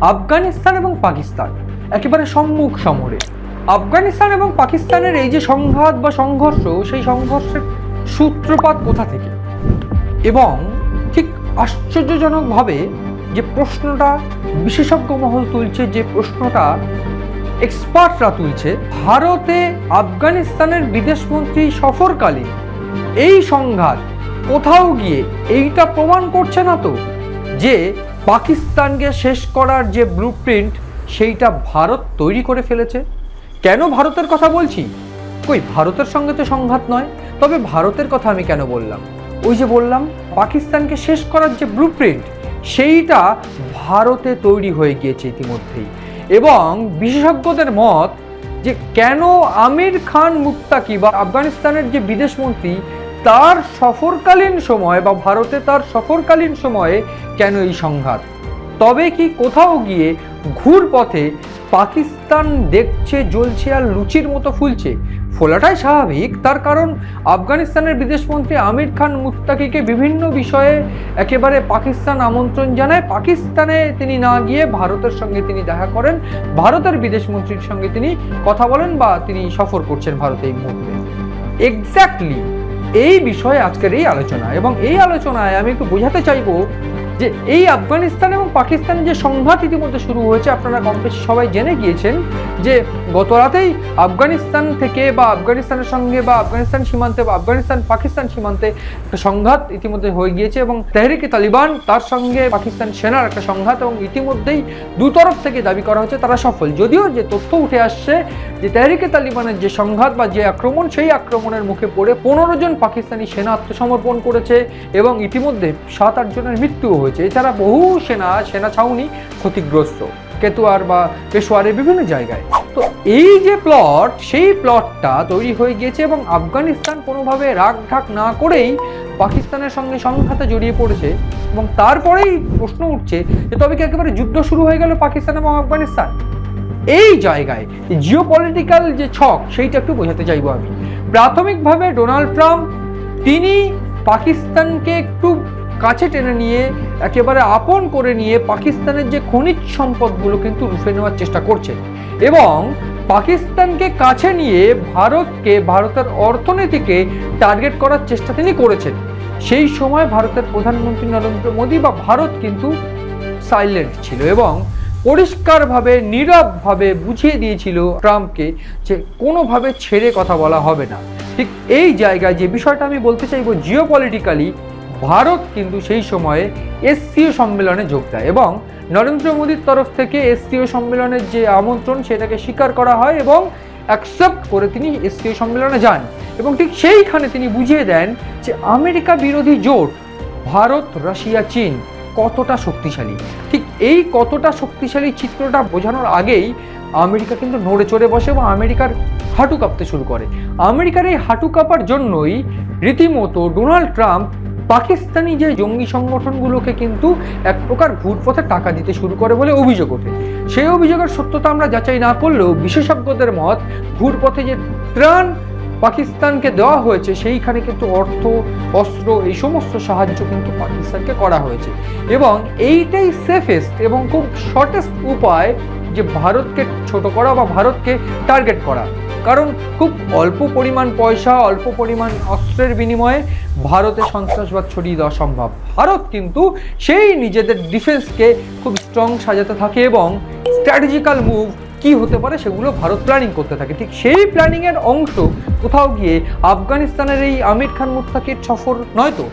আফগানিস্তান এবং পাকিস্তান, একেবারে সম্মুখ সমরে। আফগানিস্তান এবং পাকিস্তানের এই যে সংঘাত বা সংঘর্ষ, সেই সংঘর্ষের সূত্রপাত কোথা থেকে? এবং ঠিক আশ্চর্যজনকভাবে যে প্রশ্নটা বিশেষজ্ঞ মহল তুলছে, যে প্রশ্নটা এক্সপার্টরা তুলছে, ভারতে আফগানিস্তানের বিদেশমন্ত্রী সফরকালে এই সংঘাত কোথাও গিয়ে এইটা প্রমাণ করছে না তো? যে পাকিস্তানকে শেষ করার যে ব্লু সেইটা ভারত তৈরি করে ফেলেছে। কেন ভারতের কথা বলছি? কই, ভারতের সঙ্গে তো সংঘাত নয়, তবে ভারতের কথা আমি কেন বললাম? ওই যে বললাম, পাকিস্তানকে শেষ করার যে ব্লু সেইটা ভারতে তৈরি হয়ে গিয়েছে ইতিমধ্যেই। এবং বিশেষজ্ঞদের মত যে কেন আমির খান মুক্তাকি বা আফগানিস্তানের যে বিদেশমন্ত্রী তার সফরকালীন সময় বা ভারতে তার সফরকালীন সময়ে কেন এই সংঘাত? তবে কি কোথাও গিয়ে ঘুর পথে পাকিস্তান দেখছে, জ্বলছে আর লুচির মতো ফুলছে? ফোলাটাই স্বাভাবিক। তার কারণ, আফগানিস্তানের বিদেশমন্ত্রী আমির খান মুত্তাকিকে বিভিন্ন বিষয়ে একেবারে পাকিস্তান আমন্ত্রণ জানায়। পাকিস্তানে তিনি না গিয়ে ভারতের সঙ্গে তিনি দেখা করেন। ভারতের বিদেশমন্ত্রীর সঙ্গে তিনি কথা বলেন বা তিনি সফর করছেন ভারতে এই মুহূর্তে। এক্স্যাক্টলি এই বিষয়ে আজকের এই আলোচনা। এবং এই আলোচনায় আমি একটু বোঝাতে চাইব যে এই আফগানিস্তান এবং পাকিস্তানের যে সংঘাত ইতিমধ্যে শুরু হয়েছে, আপনারা কম বেশি সবাই জেনে গিয়েছেন যে গত রাতেই আফগানিস্তান থেকে বা আফগানিস্তানের সঙ্গে বা আফগানিস্তান সীমান্তে বা আফগানিস্তান পাকিস্তান সীমান্তে একটা সংঘাত ইতিমধ্যে হয়ে গিয়েছে এবং তেহরিকে তালিবান, তার সঙ্গে পাকিস্তান সেনার একটা সংঘাত এবং ইতিমধ্যেই দুতরফ থেকে দাবি করা হচ্ছে, তারা সফল। যদিও যে তথ্য উঠে আসছে যে তেহরিকে তালিবানের যে সংঘাত বা যে আক্রমণ, সেই আক্রমণের মুখে পড়ে পনেরো জন পাকিস্তানি সেনা আত্মসমর্পণ করেছে এবং ইতিমধ্যে সাত আট জনের মৃত্যুও হয়েছে। এছাড়া বহু সেনা সেনা ছাউনি ক্ষতিগ্রস্ত। কেতুয়ার বা পেশোয়ারের বিভিন্ন জায়গায়। তো এই যে প্লট, সেই প্লটটা তৈরি হয়ে গিয়েছে এবং আফগানিস্তান কোনোভাবে রাগ ঢাক না করেই পাকিস্তানের সঙ্গে সংঘাতে জড়িয়ে পড়েছে এবং তারপরেই প্রশ্ন উঠছে যে তবে কি একেবারে যুদ্ধ শুরু হয়ে গেল পাকিস্তান এবং আফগানিস্তান? এই জায়গায় জিও পলিটিক্যাল যে ছক, সেইটা একটু বোঝাতে চাইব আমি। প্রাথমিকভাবে ডোনাল্ড ট্রাম্প, তিনি পাকিস্তানকে একটু কাছে টেনে নিয়ে, একেবারে আপন করে নিয়ে পাকিস্তানের যে খনিজ সম্পদগুলো কিন্তু রুফে নেওয়ার চেষ্টা করছে। এবং পাকিস্তানকে কাছে নিয়ে ভারতকে ভারতের অর্থনীতিকে টার্গেট করার চেষ্টা তিনি করেছেন। সেই সময় ভারতের প্রধানমন্ত্রী নরেন্দ্র মোদী বা ভারত কিন্তু সাইলেন্ট ছিল এবং পরিষ্কারভাবে, নীরবভাবে বুঝিয়ে দিয়েছিল ট্রাম্পকে যে কোনোভাবে ছেড়ে কথা বলা হবে না। ঠিক এই জায়গায় যে বিষয়টা আমি বলতে চাইব জিও পলিটিক্যালি ভারত কিন্তু সেই সময়ে এসসিও সম্মেলনে যোগ দেয় এবং নরেন্দ্র মোদীর তরফ থেকে এসসিও সম্মেলনের যে আমন্ত্রণ, সেটাকে স্বীকার করা হয় এবং অ্যাকসেপ্ট করে তিনি এসসিও সম্মেলনে যান। এবং ঠিক সেইখানে তিনি বুঝিয়ে দেন যে আমেরিকা বিরোধী জোট ভারত, রাশিয়া, চীন কতটা শক্তিশালী। ঠিক এই কতটা শক্তিশালী চিত্রটা বোঝানোর আগেই আমেরিকা কিন্তু নড়ে চড়ে বসে এবং আমেরিকার হাঁটু কাঁপতে শুরু করে। আমেরিকার এই হাঁটু কাঁপার জন্যই রীতিমতো ডোনাল্ড ট্রাম্প পাকিস্তানি যে জঙ্গি সংগঠনগুলোকে কিন্তু এক প্রকার ঘুরপথে টাকা দিতে শুরু করে বলে অভিযোগ ওঠে। সেই অভিযোগের সত্যতা আমরা যাচাই না করলেও বিশেষজ্ঞদের মত ঘুরপথে যে ত্রাণ পাকিস্তানকে দেওয়া হয়েছে, সেইখানে কিন্তু অর্থ, অস্ত্র এই সমস্ত সাহায্য কিন্তু পাকিস্তানকে করা হয়েছে। এবং এইটাই সেফেস্ট এবং খুব শর্টেস্ট উপায় যে ভারতকে ছোট করা বা ভারতকে টার্গেট করা। কারণ খুব অল্প পরিমাণ পয়সা, অল্প পরিমাণ অস্ত্রের বিনিময়ে ভারতে সন্ত্রাসবাদ ছড়িয়ে দেওয়া সম্ভব। ভারত কিন্তু সেই নিজেদের ডিফেন্সকে খুব স্ট্রং সাজাতে থাকে এবং স্ট্র্যাটেজিক্যাল মুভ কি হতে পারে সেগুলো ভারত প্ল্যানিং করতে থাকে। ঠিক সেই প্ল্যানিংয়ের অংশ কোথাও গিয়ে আফগানিস্তানের এই আমির খান মুত্তাকির সফর নয় তো?